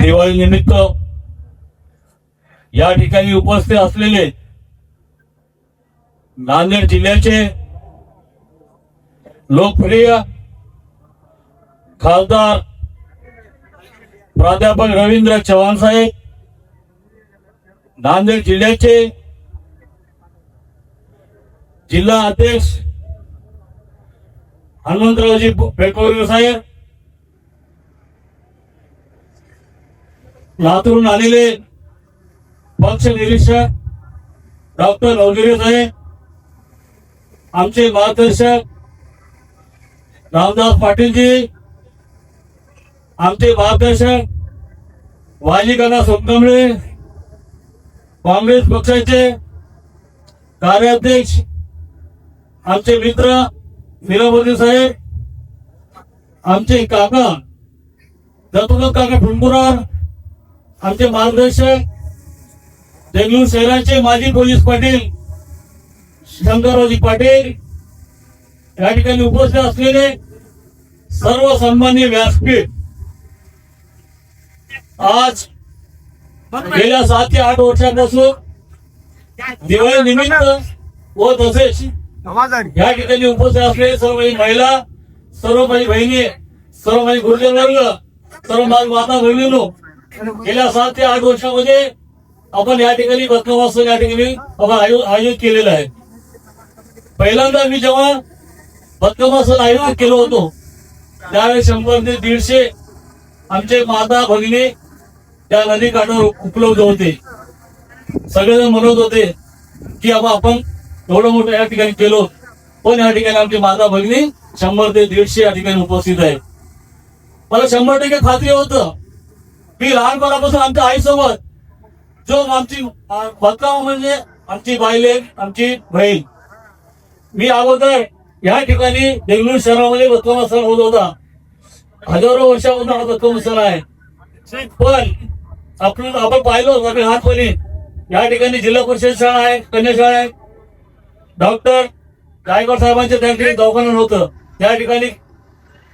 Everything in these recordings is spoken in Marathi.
दिवाळी निमित्त या ठिकाणी उपस्थित असलेले नांदेड जिल्ह्याचे लोकप्रिय खासदार प्राध्यापक रवींद्र चव्हाण साहेब नांदेड जिल्ह्याचे जिल्हा अध्यक्ष हनुमंतरावजी पेटवकर साहेब लातूरून आलेले पक्ष निरीक्षक डॉक्टर लवगिरे साहेब आमचे मार्गदर्शक रामदास पाटीलजी आमचे मार्गदर्शक वाजिकाना सोनकंबळे काँग्रेस पक्षाचे कार्याध्यक्ष आमचे मित्र मीरामोदी साहेब आमचे काका दत्तनाथ काका फुंबुरार आमचे मार्गदर्शक देगलूर शहराचे माजी पोलीस पाटील शंकररावजी पाटील या ठिकाणी उपस्थित असलेले सर्व सन्मान्य व्यासपीठ. आज गेल्या सात ते आठ वर्षापासून दिवाळी निमित्त व तसेच या ठिकाणी उपस्थित असलेले सर्व माझी महिला सर्व माझी बहिणी सर्व माझी गुरुजन वर्ग सर्व माझी माता बहिणीनो गेल्या सात ते आठ वर्षामध्ये आपण या ठिकाणी बदकमासन या ठिकाणी आपण आयो- आयोजित केलेलं आहे. पहिल्यांदा मी जेव्हा बदकमासन आयोजित केलं होतो त्यावेळेस शंभर ते दीडशे आमचे माता भगिनी त्या नदी काठावर उपलब्ध होते. सगळेजण म्हणत होते की बाबा आपण एवढं मोठं या ठिकाणी केलो. पण या ठिकाणी आमची माता भगिनी शंभर ते दीडशे या ठिकाणी उपस्थित आहे मला शंभर टक्के खात्री होतं. मी लहानपणापासून आमच्या आईसोबत जो आमची बदकाव म्हणजे आमची बायले आमची बहीण. मी अगोदर या ठिकाणी देगलूर शहरामध्ये बदकामा सण होत होता. हजारो वर्षापासून हा बदकामा सण आहे. पण आपण आपण पाहिलो आपण लहानपणी या ठिकाणी जिल्हा परिषद शाळा आहे कन्या शाळा आहे. डॉक्टर गायकवाड साहेबांच्या त्या ठिकाणी दवाखाना होतं त्या ठिकाणी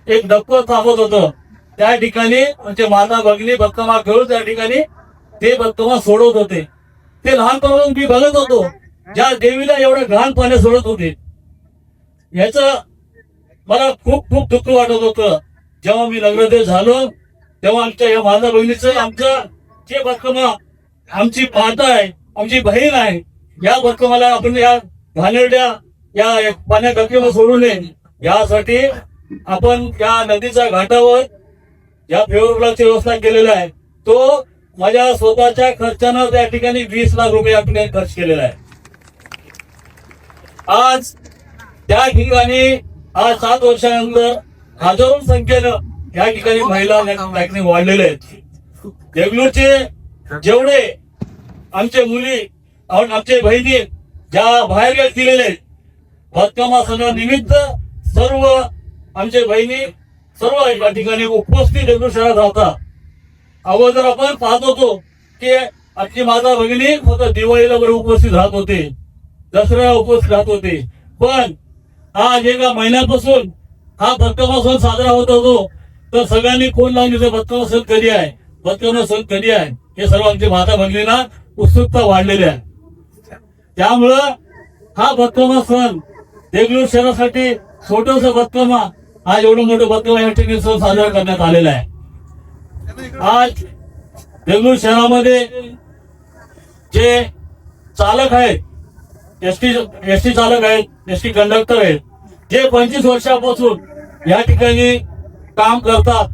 एक डक्क थांबत होतं. त्या ठिकाणी म्हणजे माता भगिनी बक्कमा खेळून त्या ठिकाणी ते बक्कमा सोडवत होते. ते लहानपणापासून मी बघत होतो. ज्या देवीला एवढं घाण पाणी सोडत होते. याच मला खूप खूप दुःख वाटत होतं. जेव्हा मी लग्नदेव झालो तेव्हा आमच्या या माता बहिणीचं आमचं जे बक्कमा आमची माता आहे आमची बहीण आहे या बक्कमाला आपण या घाणेरड्या या पाण्या डोक्यावर सोडू नये. यासाठी आपण या नदीच्या घाटावर या फेवर ब्लॉकची व्यवस्था केलेला आहे तो माझ्या स्वतःच्या खर्चानं त्या ठिकाणी वीस लाख रुपये या ठिकाणी खर्च केलेला आहे. आज त्या ठिकाणी आज सात वर्षानंतर हजारो संख्येनं या ठिकाणी महिला वाढलेल्या आहेत. देगलूरचे जेवढे आमचे मुली आणि आमचे बहिणी ज्या बाहेर दिलेले आहेत बदकामा निमित्त सर्व आमचे बहिणी सर्व या ठिकाणी उपस्थित देगलूर शहरात राहतात अगोदर आपण पाहत होतो की आमची माता भगिनी फक्त दिवाळीला बरोबर उपस्थित राहत होते. दसऱ्याला उपस्थित राहत होते. पण आज एका महिन्यापासून हा बदकामा सण साजरा होत होतो. तर सगळ्यांनी फोन लावून दिलं? बदकामा सण कधी आहे? बदकामा सण कधी आहे? हे सर्व आमची माता भगिनीला उत्सुकता वाढलेली आहे. त्यामुळं हा भक्कमा सण देगलूर शहरासाठी छोटस भक्कमा आज एवढं मोठं बदकामा या ठिकाणी सण साजरा करण्यात आलेला आहे. आज बेंगळूर शहरामध्ये जे चालक आहेत एस टी एस चालक आहेत एस टी कंडक्टर आहेत जे पंचवीस वर्षापासून या ठिकाणी काम करतात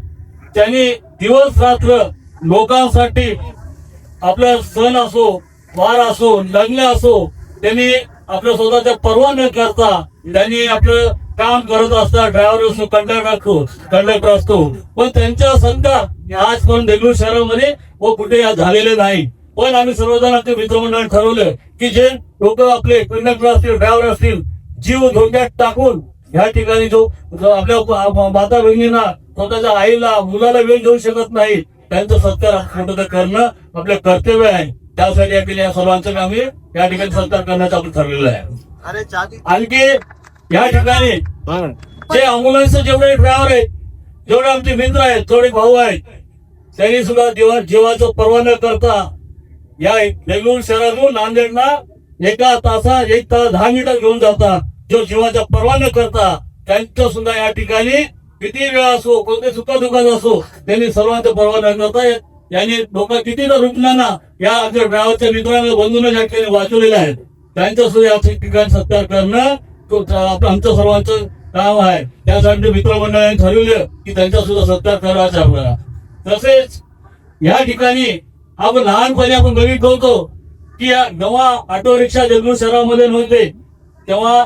त्यांनी दिवस रात्र लोकांसाठी आपला सण असो वार असो लग्न असो त्यांनी आपल्या स्वतःच्या पर्वा न करता त्यांनी आपलं काम करत असतात ड्रायव्हर असतो कंडक्टर असतो कंडक्टर असतो पण त्यांच्या संख्या आज पण देगलूर शहरामध्ये व कुठे या झालेले नाही. पण आम्ही सर्वजण आमच्या मित्रमंडळाने ठरवलं की जे लोक आपले कंडक्टर असतील ड्रायव्हर असतील जीव धोक्यात टाकून या ठिकाणी जो आपल्या माता बहिणींना स्वतःच्या आईला मुलाला वेळ देऊ शकत नाही त्यांचं सत्कार कुठं करणं आपलं कर्तव्य आहे. त्यासाठी या सर्वांचं आम्ही या ठिकाणी सत्कार करण्याचं आपण ठरलेलं आहे. आणखी या ठिकाणी जे अँब्युलन्स जेवढे ड्रायव्हर आहेत जेवढे आमचे मित्र आहेत थोडे भाऊ आहेत त्यांनी सुद्धा देवा जीवाचं पर्वा न करता या बेंगळूर शहरातून नांदेडला एका तासा एक तास दहा मिनिटं घेऊन जातात जो जीवाचा पर्वा न करता त्यांचं सुद्धा या ठिकाणी किती वेळ असो कोणते सुख दुःखात असो त्यांनी सर्वांचा पर्वा न करता. यांनी लोक किती रुग्णांना या आमच्या गावाच्या मित्रांना बंधूंना या ठिकाणी वाचवलेले आहेत त्यांचं सुद्धा या ठिकाणी सत्कार करणं तो आमचं सर्वांचं काम आहे. त्यासाठी मित्रमंडळाने ठरवलं की त्यांचा सुद्धा सत्कार करायचा आपल्याला. तसेच या ठिकाणी आपण लहानपणी आपण बघितलं होतो की या जेव्हा ऑटो रिक्षा जगलूर शहरामध्ये नव्हते. तेव्हा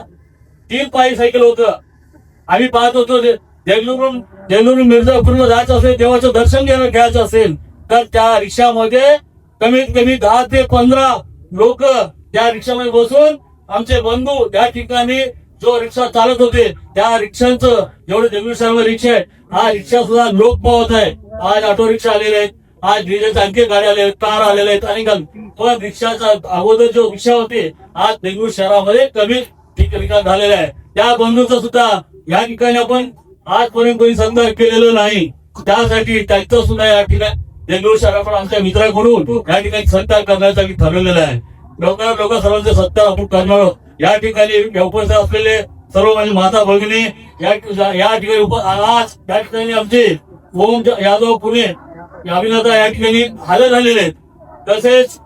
तीन पायी सायकल होतं. आम्ही पाहत होतो ते देगलूरून मिर्झापूरला जायचं असेल देवाचं दर्शन घ्यायला घ्यायचं असेल तर त्या रिक्षामध्ये कमीत कमी दहा ते पंधरा लोक त्या रिक्षामध्ये बसून आमचे बंधू त्या ठिकाणी जो रिक्षा चालत होते त्या रिक्षांचं जेवढे देगलूर शहरामध्ये रिक्षा आहे. हा रिक्षा सुद्धा लोक पावत आहे. आज ऑटो रिक्षा आलेले आहेत. आज डिझेलच्या आणखी गाड्या आलेल्या आहेत कार आलेल्या आहेत. आणि पण रिक्षाचा अगोदर जो रिक्षा होते आज देगलूर शहरामध्ये कमी ठिकाण झालेला आहे. त्या बंधूंचा सुद्धा या ठिकाणी आपण आजपर्यंत कोणी सत्कार केलेलं नाही. त्यासाठी त्यांचं सुद्धा या ठिकाणी देगलूर शहराकडून आमच्या मित्राकडून या ठिकाणी सत्कार करण्यासाठी ठरवलेलं आहे. लवकरात लवकर सर्वांचे सत्कार आपण करणार आहोत. या ठिकाणी उपस्थित असलेले सर्व माझे माता भगिनी या ठिकाणी आज या ठिकाणी आमचे ओम यादव पुणे अभिनेता या ठिकाणी हजर झालेले आहेत. तसेच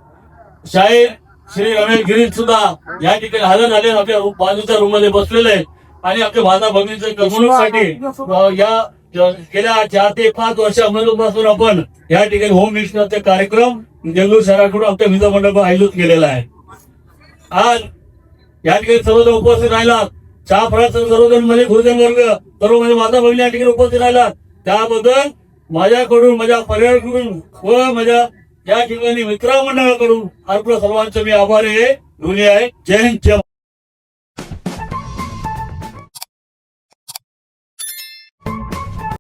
शाहीर श्री रमेश गिरीश सुद्धा या ठिकाणी हजर झाले. आपल्या बाजूच्या रूममध्ये बसलेले आहेत. आणि आपल्या माता भगिनीच्या करमणुकीसाठी या गेल्या चार ते पाच वर्षापासून आपण या ठिकाणी होम मिनिस्टरचे कार्यक्रम जंगलूर शहराकडून आमच्या मित्र मंडळ आयोजित केलेला आहे. आज या ठिकाणी सर्वजण उपस्थित राहिला चहा फळाचं सर्वजण म्हणजे गुरुजन वर्ग सर्व म्हणजे माझा बहिणी या ठिकाणी उपस्थित राहिला त्याबद्दल माझ्याकडून माझ्या परिवाराकडून व माझ्या या ठिकाणी मित्रमंडळाकडून आपलं सर्वांचं मी आभार आहे. दोन्ही आहे. जय हिंद जय